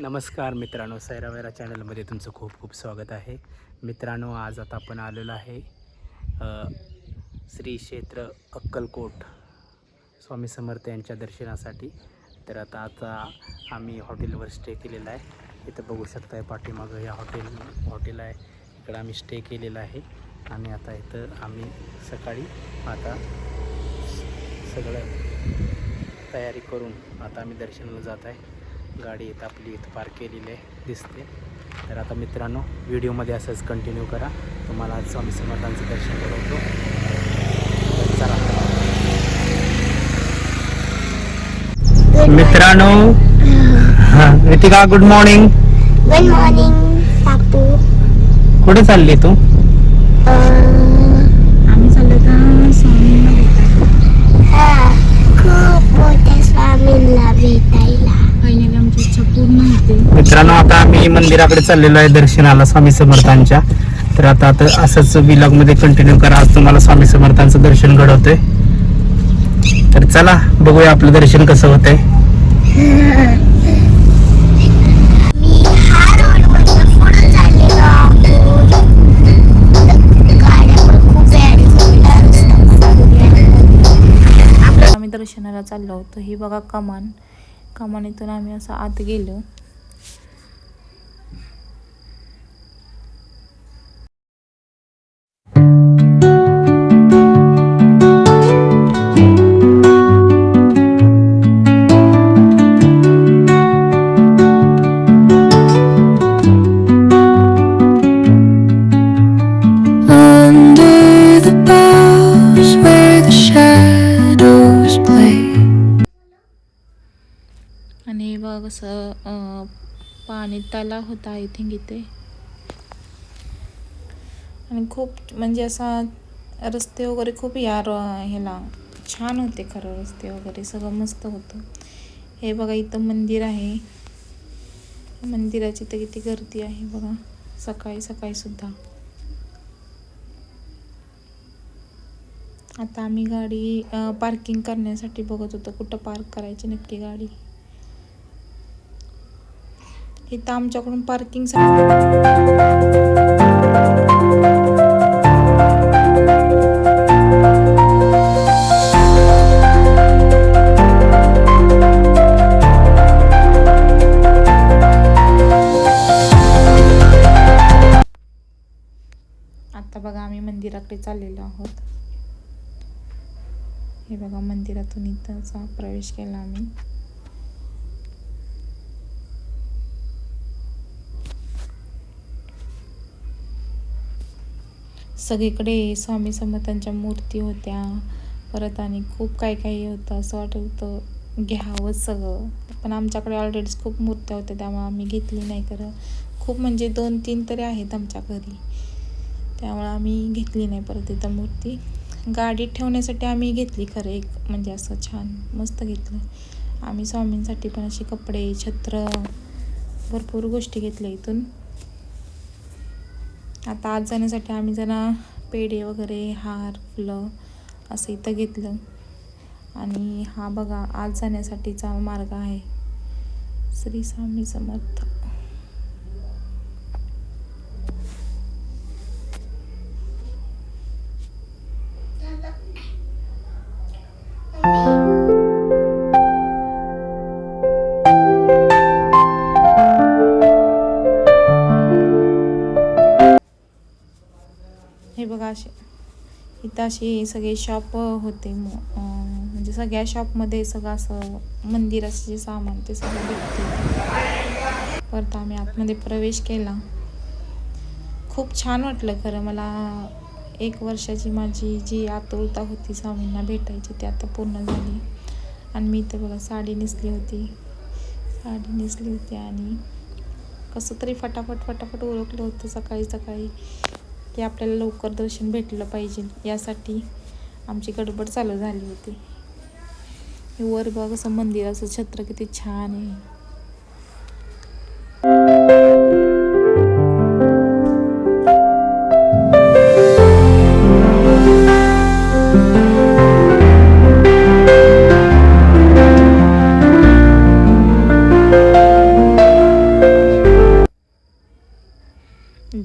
नमस्कार मित्रांनो सैरावैरा चॅनलमध्ये तुमचं खूप खूप स्वागत आहे. मित्रांनो आज आता आपण आलेलो आहे श्री क्षेत्र अक्कलकोट स्वामी समर्थ यांच्या दर्शनासाठी. तर आता आता आम्ही हॉटेलवर स्टे केलेला आहे. इथं बघू शकताय पाठीमागं या हॉटेल हॉटेल आहे. इकडं आम्ही स्टे केलेला आहे. आणि आता इथं आम्ही सकाळी आता सगळं तयारी करून आता आम्ही दर्शनाला जात आहे. गाडी इथं आपली इथं पार्क केलेली आहे दिसते. तर आता मित्रांनो व्हिडिओमध्ये असंच कंटिन्यू करा. तुम्हाला आज स्वामी समर्थांचं दर्शन घडवतो. चला. मित्रांनो Ritika good morning good morning कुठे चालली तू? आम्ही चाललो तर स्वामींना मित्रांनो आता आम्ही मंदिराकडे चाललेलो आहे दर्शनाला स्वामी समर्थांच्या. तर आता आता असंच विलॉगमध्ये कंटिन्यू करा. आज तुम्हाला स्वामी समर्थांचं दर्शन घडवतोय. तर चला बघूया आपलं दर्शन कसं होतंय. आम्ही दर्शनाला चाललो होतो. ही बघा कमान. कमानीतून आम्ही असं आत गेलो. असं पाणी तलाव होता आय थिंक इथे. आणि खूप म्हणजे असा रस्ते वगैरे खूप यार ह्याला छान होते खरं रस्ते वगैरे सगळं मस्त होतं. हे बघा इथं मंदिर आहे. मंदिराची तर किती गर्दी आहे बघा सकाळी सकाळी सुद्धा. आता आम्ही गाडी पार्किंग करण्यासाठी बघत होतो कुठं पार्क करायची नक्की गाडी. इथं आमच्याकडून पार्किंग आता बघा आम्ही मंदिराकडे चाललेलो आहोत. हे बघा मंदिरातून इथंचा प्रवेश केला आम्ही. सगळीकडे स्वामी समर्थांच्या मूर्ती होत्या. परत आणि खूप काही काही होतं असं वाटत होतं. घ्यावं सगळं. पण आमच्याकडे ऑलरेडीच खूप मूर्त्या होत्या त्यामुळे आम्ही घेतली नाही खरं. खूप म्हणजे दोन तीन तरी आहेत आमच्या घरी. त्यामुळे आम्ही घेतली नाही परत इथं मूर्ती. गाडीत ठेवण्यासाठी आम्ही घेतली खरं एक म्हणजे असं छान मस्त घेतलं. आम्ही स्वामींसाठी पण असे कपडे छत्र भरपूर गोष्टी घेतल्या इथून. आता आज जाण्यासाठी आम्ही जरा पेढे वगैरे हार फुलं असं इथं घेतलं. आणि हा बघा आज जाण्यासाठीचा मार्ग आहे. श्री स्वामी समर्थ. तर असे सगळे शॉप होते. म्हणजे सगळ्या शॉपमध्ये सगळं असं मंदिराचं जे सामान ते सगळं भेटते परत आम्ही आतमध्ये प्रवेश केला. खूप छान वाटलं खरं. मला एक वर्षाची माझी जी आतुरता होती स्वामींना भेटायची ती आता पूर्ण झाली. आणि मी तर बघा साडी नेसली होती. साडी नेसली होती आणि कसं तरी फटाफट फटाफट ओळखलं होतं सकाळी सकाळी. की आपल्याला लवकर दर्शन भेटलं पाहिजे. यासाठी आमची गडबड चालू झाली होती. वर बघ असं मंदिराचं छत्र किती छान आहे.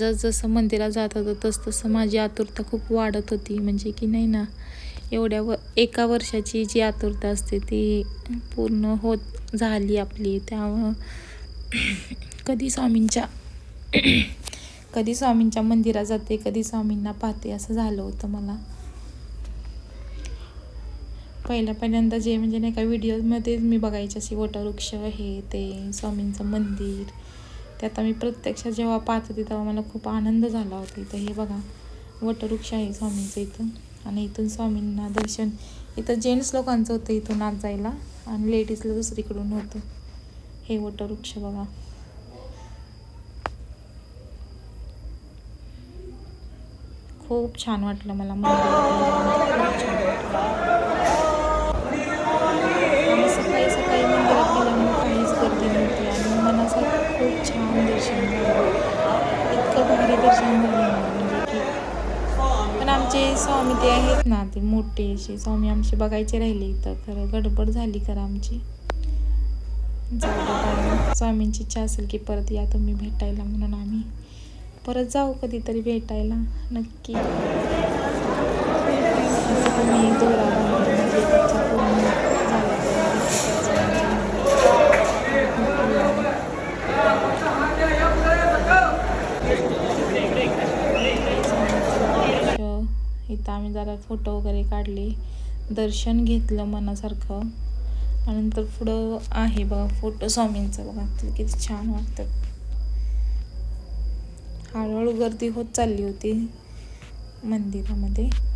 जसजसं मंदिरात जात होतं तसतसं माझी आतुरता खूप वाढत होती. म्हणजे की नाही ना एवढ्या व एका वर्षाची जी आतुरता असते ती पूर्ण होत झाली आपली. त्यामुळं कधी स्वामींच्या कधी स्वामींच्या मंदिरात जाते कधी स्वामींना पाहते असं झालं होतं मला. पहिल्या पहिल्यांदा जे म्हणजे नाही का व्हिडिओमध्येच मी बघायचे असे वटवृक्ष हे ते स्वामींचं मंदिर ते आता मी प्रत्यक्षात जेव्हा पाहत होते तेव्हा मला खूप आनंद झाला होता. इथं हे बघा वटवृक्ष आहे स्वामींचं इथं. आणि इथून स्वामींना दर्शन. इथं जेंट्स लोकांचं होतं इथून आत जायला आणि लेडीजला दुसरीकडून होतं. हे वटवृक्ष बघा. खूप छान वाटलं मला मंदिर ना ते मोठे असे स्वामी आमचे बघायचे राहिले इथं. खरं गडबड झाली खरं आमची. जाऊ स्वामींची इच्छा असेल की परत या तुम्ही भेटायला म्हणून आम्ही. परत जाऊ कधीतरी भेटायला. नक्की. आता तुम्ही दोरा बांधून म्हणजे त्याच्या पूर्ण झालं इथं आम्ही जरा फोटो वगैरे काढले. दर्शन घेतलं मनासारखं. आणि नंतर पुढं आहे बघा फोटो स्वामींचं बघा. किती छान वाटतं. हळूहळू गर्दी होत चालली होती मंदिरामध्ये.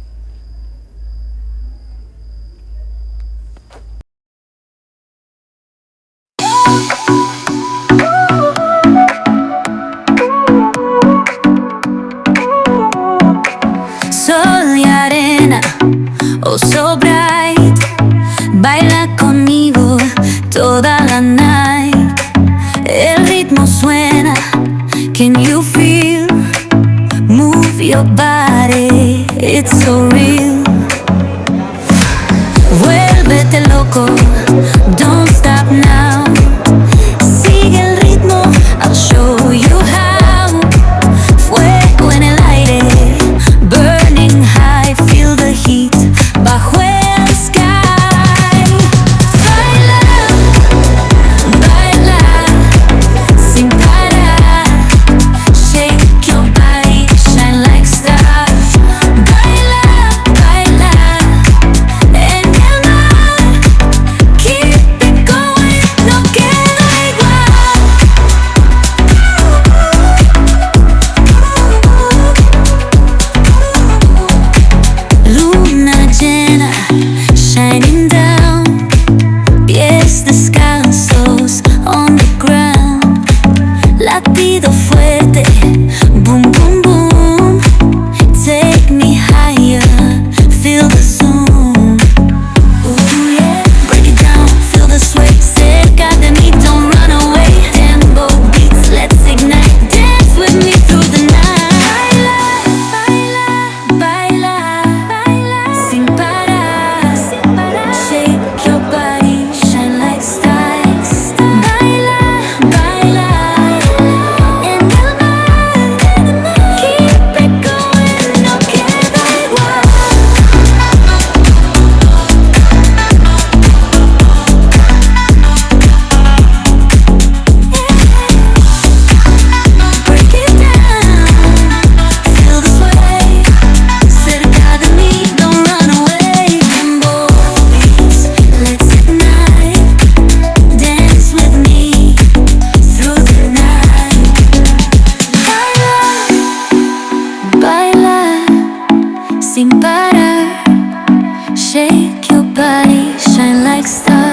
Baila conmigo toda la night. El ritmo suena, can you feel? Move your body, it's so Shake your body, shine like stars.